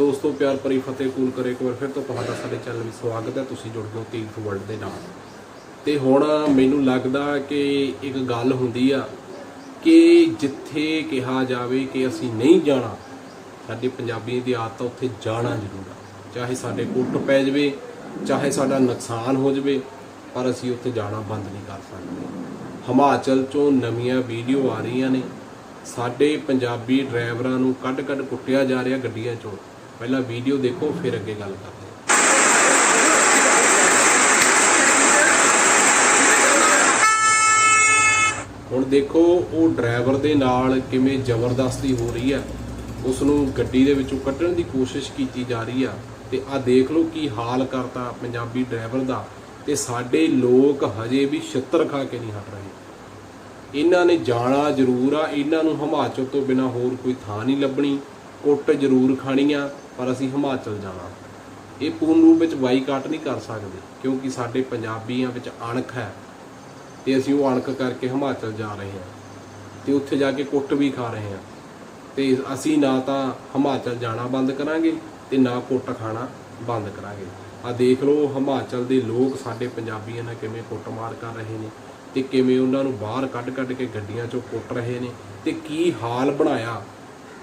ਦੋਸਤੋ, ਪਿਆਰ ਭਰੀ ਫਤਿਹ ਕੂਲ ਕਰੇ ਇੱਕ ਵਾਰ ਫਿਰ ਤੋਂ ਤੁਹਾਡਾ ਸਾਡੇ ਚੈਨਲ ਵਿੱਚ ਸਵਾਗਤ ਹੈ। ਤੁਸੀਂ ਜੁੜ ਗਏ ਹੋ ਤੀਰਥ ਵਰਲਡ ਦੇ ਨਾਲ। ਤੇ ਹੁਣ ਮੈਨੂੰ ਲੱਗਦਾ ਕਿ ਇੱਕ ਗੱਲ ਹੁੰਦੀ ਆ ਕਿ ਜਿੱਥੇ ਕਿਹਾ ਜਾਵੇ ਕਿ ਅਸੀਂ ਨਹੀਂ ਜਾਣਾ, ਸਾਡੇ ਪੰਜਾਬੀਆਂ ਦੀ ਆਦਤ ਆ ਉੱਥੇ ਜਾਣਾ ਜ਼ਰੂਰ ਆ। ਚਾਹੇ ਸਾਡੇ ਕੁੱਟ ਪੈ ਜਾਵੇ, ਚਾਹੇ ਸਾਡਾ ਨੁਕਸਾਨ ਹੋ ਜਾਵੇ, ਪਰ ਅਸੀਂ ਉੱਥੇ ਜਾਣਾ ਬੰਦ ਨਹੀਂ ਕਰ ਸਕਦੇ। ਹਿਮਾਚਲ ਚੋਂ ਨਵੀਆਂ ਵੀਡੀਓ ਆ ਰਹੀਆਂ ਨੇ। ਸਾਡੇ ਪੰਜਾਬੀ ਡਰਾਈਵਰਾਂ ਨੂੰ ਕੱਢ-ਕੱਢ ਕੁੱਟਿਆ ਜਾ ਰਿਹਾ ਗੱਡੀਆਂ ਚੋਂ। ਪਹਿਲਾਂ ਵੀਡੀਓ ਦੇਖੋ, ਫਿਰ ਅੱਗੇ ਗੱਲ ਕਰਦੇ ਹੁਣ ਦੇਖੋ, ਉਹ ਡਰਾਈਵਰ ਦੇ ਨਾਲ ਕਿਵੇਂ ਜ਼ਬਰਦਸਤੀ ਹੋ ਰਹੀ ਆ। ਉਸ ਨੂੰ ਗੱਡੀ ਦੇ ਵਿੱਚੋਂ ਕੱਢਣ ਦੀ ਕੋਸ਼ਿਸ਼ ਕੀਤੀ ਜਾ ਰਹੀ ਆ। ਤੇ ਆ ਦੇਖ ਲਓ ਕੀ ਹਾਲ ਕਰਤਾ ਪੰਜਾਬੀ ਡਰਾਈਵਰ ਦਾ। ਤੇ ਸਾਡੇ ਲੋਕ ਹਜੇ ਵੀ ਛਿੱਤਰ ਖਾ ਕੇ ਨਹੀਂ ਹਟ ਰਹੇ। ਇਹਨਾਂ ਨੇ ਜਾਣਾ ਜ਼ਰੂਰ ਆ। ਇਹਨਾਂ ਨੂੰ ਹਿਮਾਚਲ ਤੋਂ ਬਿਨਾ ਹੋਰ ਕੋਈ ਥਾਂ ਨਹੀਂ ਲੱਭਣੀ। ਕੁੱਟ ਜ਼ਰੂਰ ਖਾਣੀ ਆ ਪਰ ਅਸੀਂ ਹਿਮਾਚਲ ਜਾਣਾ। ਇਹ ਪੂਰਨ ਰੂਪ ਵਿੱਚ ਬਾਈਕਾਟ ਨਹੀਂ ਕਰ ਸਕਦੇ, ਕਿਉਂਕਿ ਸਾਡੇ ਪੰਜਾਬੀਆਂ ਵਿੱਚ ਅਣਖ ਹੈ। ਤੇ ਅਸੀਂ ਉਹ ਅਣਖ ਕਰਕੇ ਹਿਮਾਚਲ ਜਾ ਰਹੇ ਹਾਂ ਤੇ ਉੱਥੇ ਜਾ ਕੇ ਕੁੱਟ ਵੀ ਖਾ ਰਹੇ ਹਾਂ। ਤੇ ਅਸੀਂ ਨਾ ਤਾਂ ਹਿਮਾਚਲ ਜਾਣਾ ਬੰਦ ਕਰਾਂਗੇ ਤੇ ਨਾ ਕੁੱਟ ਖਾਣਾ ਬੰਦ ਕਰਾਂਗੇ। ਆ ਦੇਖ ਲਓ, ਹਿਮਾਚਲ ਦੇ ਲੋਕ ਸਾਡੇ ਪੰਜਾਬੀਆਂ ਨਾਲ ਕਿਵੇਂ ਕੁੱਟਮਾਰ ਕਰ ਰਹੇ ਨੇ ਤੇ ਕਿਵੇਂ ਉਹਨਾਂ ਨੂੰ ਬਾਹਰ ਕੱਢ-ਕੱਢ ਕੇ ਗੱਡੀਆਂ 'ਚੋਂ ਕੁੱਟ ਰਹੇ ਨੇ ਤੇ ਕੀ ਹਾਲ ਬਣਾਇਆ।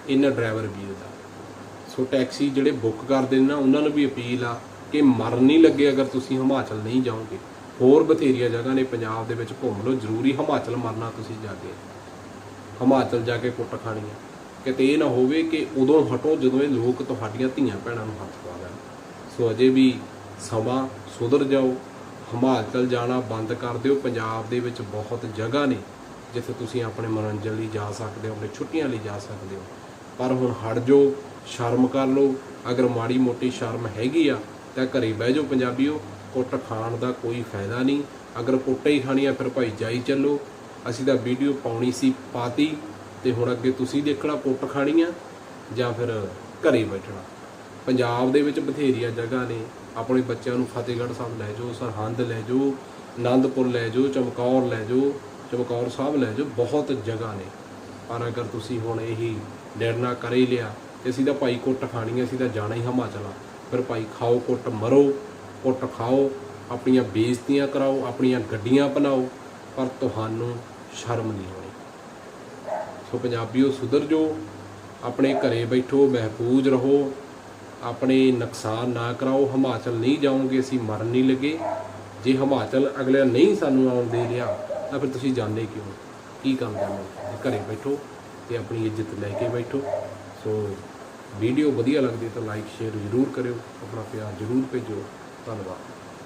ਇਹਨਾਂ ਡਰਾਈਵਰ ਵੀਰ ਦਾ। ਸੋ ਟੈਕਸੀ ਜਿਹੜੇ ਬੁੱਕ ਕਰਦੇ ਨੇ ਨਾ, ਉਹਨਾਂ ਨੂੰ ਵੀ ਅਪੀਲ ਆ ਕਿ ਮਰ ਨਹੀਂ ਲੱਗੇ ਅਗਰ ਤੁਸੀਂ ਹਿਮਾਚਲ ਨਹੀਂ ਜਾਓਗੇ। ਹੋਰ ਬਥੇਰੀਆਂ ਜਗ੍ਹਾ ਨੇ ਪੰਜਾਬ ਦੇ ਵਿੱਚ, ਘੁੰਮ ਲਓ, ਜ਼ਰੂਰੀ ਹਿਮਾਚਲ ਮਰਨਾ ਤੁਸੀਂ ਜਾ ਕੇ। ਹਿਮਾਚਲ ਜਾ ਕੇ ਕੁੱਟ ਖਾਣੀ ਹੈ ਕਿਤੇ ਇਹ ਨਾ ਹੋਵੇ ਕਿ ਉਦੋਂ ਹਟੋ ਜਦੋਂ ਇਹ ਲੋਕ ਤੁਹਾਡੀਆਂ ਧੀਆਂ ਭੈਣਾਂ ਨੂੰ ਹੱਥ ਪਾ ਦੇਣ ਸੋ ਅਜੇ ਵੀ ਸਮਾਂ ਸੁਧਰ ਜਾਓ, ਹਿਮਾਚਲ ਜਾਣਾ ਬੰਦ ਕਰ ਦਿਓ। ਪੰਜਾਬ ਦੇ ਵਿੱਚ ਬਹੁਤ ਜਗ੍ਹਾ ਨੇ ਜਿੱਥੇ ਤੁਸੀਂ ਆਪਣੇ ਮਨੋਰੰਜਨ ਲਈ ਜਾ ਸਕਦੇ ਹੋ, ਆਪਣੇ ਛੁੱਟੀਆਂ ਲਈ ਜਾ ਸਕਦੇ ਹੋ। ਪਰ ਹੁਣ ਹਟ ਜਾਓ ਸ਼ਰਮ ਕਰ ਲਓ। ਅਗਰ ਮਾੜੀ ਮੋਟੀ ਸ਼ਰਮ ਹੈਗੀ ਆ, ਤਾਂ ਘਰੇ ਬਹਿ ਜਾਓ ਪੰਜਾਬੀਓ। ਕੁੱਟ ਖਾਣ ਦਾ ਕੋਈ ਫਾਇਦਾ ਨਹੀਂ। ਅਗਰ ਕੁੱਟ ਹੀ ਖਾਣੀ ਆ ਫਿਰ ਭਾਈ ਜਾਈ ਚੱਲੋ। ਅਸੀਂ ਤਾਂ ਵੀਡੀਓ ਪਾਉਣੀ ਸੀ, ਪਾਤੀ। ਤੇ ਹੁਣ ਅੱਗੇ ਤੁਸੀਂ ਦੇਖਣਾ ਕੁੱਟ ਖਾਣੀ ਆ ਜਾਂ ਫਿਰ ਘਰੇ ਬੈਠਣਾ। ਪੰਜਾਬ ਦੇ ਵਿੱਚ ਬਥੇਰੀਆਂ ਜਗ੍ਹਾ ਨੇ। ਆਪਣੇ ਬੱਚਿਆਂ ਨੂੰ ਫਤਿਹਗੜ੍ਹ ਸਾਹਿਬ ਲੈ ਜਾਓ, ਸਰਹੰਦ ਲੈ ਜਾਓ, ਆਨੰਦਪੁਰ ਲੈ ਜਾਓ, ਚਮਕੌਰ ਲੈ ਜਾਓ। ਚਮਕੌਰ ਸਾਹਿਬ ਲੈ ਜਾਓ, ਬਹੁਤ ਜਗ੍ਹਾ ਨੇ। ਪਰ ਅਗਰ ਤੁਸੀਂ ਹੁਣ ਇਹੀ ਡਰਨਾ ਕਰ ਹੀ ਲਿਆ ਤੇ ਅਸੀਂ ਤਾਂ ਭਾਈ ਕੁੱਟ ਖਾਣੀ ਹੈ, ਅਸੀਂ ਤਾਂ ਜਾਣਾ ਹੀ ਹਿਮਾਚਲ ਆ। ਫਿਰ ਭਾਈ ਖਾਓ, ਕੁੱਟ ਮਰੋ, ਕੁੱਟ ਖਾਓ, ਆਪਣੀਆਂ ਬੇਇੱਜ਼ਤੀਆਂ ਕਰਾਓ, ਆਪਣੀਆਂ ਗੱਡੀਆਂ ਬਣਾਓ, ਪਰ ਤੁਹਾਨੂੰ ਸ਼ਰਮ ਨਹੀਂ ਆਉਣੀ। ਸੋ ਪੰਜਾਬੀਓ, ਸੁਧਰ ਜੋ ਆਪਣੇ ਘਰੇ ਬੈਠੋ, ਮਹਿਫੂਜ਼ ਰਹੋ, ਆਪਣੇ ਨੁਕਸਾਨ ਨਾ ਕਰਾਓ, ਹਿਮਾਚਲ ਨਹੀਂ ਜਾਓਗੇ, ਅਸੀਂ ਮਰਨ ਨਹੀਂ ਲੱਗੇ। ਜੇ ਹਿਮਾਚਲ ਅਗਲੇ ਨਹੀਂ ਸਾਨੂੰ ਆਉਣ ਦੇ ਰਿਹਾ, ਤਾਂ ਫਿਰ ਤੁਸੀਂ ਜਾਣੇ ਕਿਉਂ? ਕੀ ਕੰਮ ਕਰਨਾ ਘਰੇ ਬੈਠੋ ਤੇ ਆਪਣੀ ਇੱਜ਼ਤ ਲੈ ਕੇ ਬੈਠੋ। ਸੋ ਵੀਡੀਓ ਵਧੀਆ ਲੱਗਦੀ ਤਾਂ ਲਾਈਕ ਸ਼ੇਅਰ ਜ਼ਰੂਰ ਕਰਿਓ। ਆਪਣਾ ਪਿਆਰ ਜ਼ਰੂਰ ਭੇਜੋ। ਧੰਨਵਾਦ।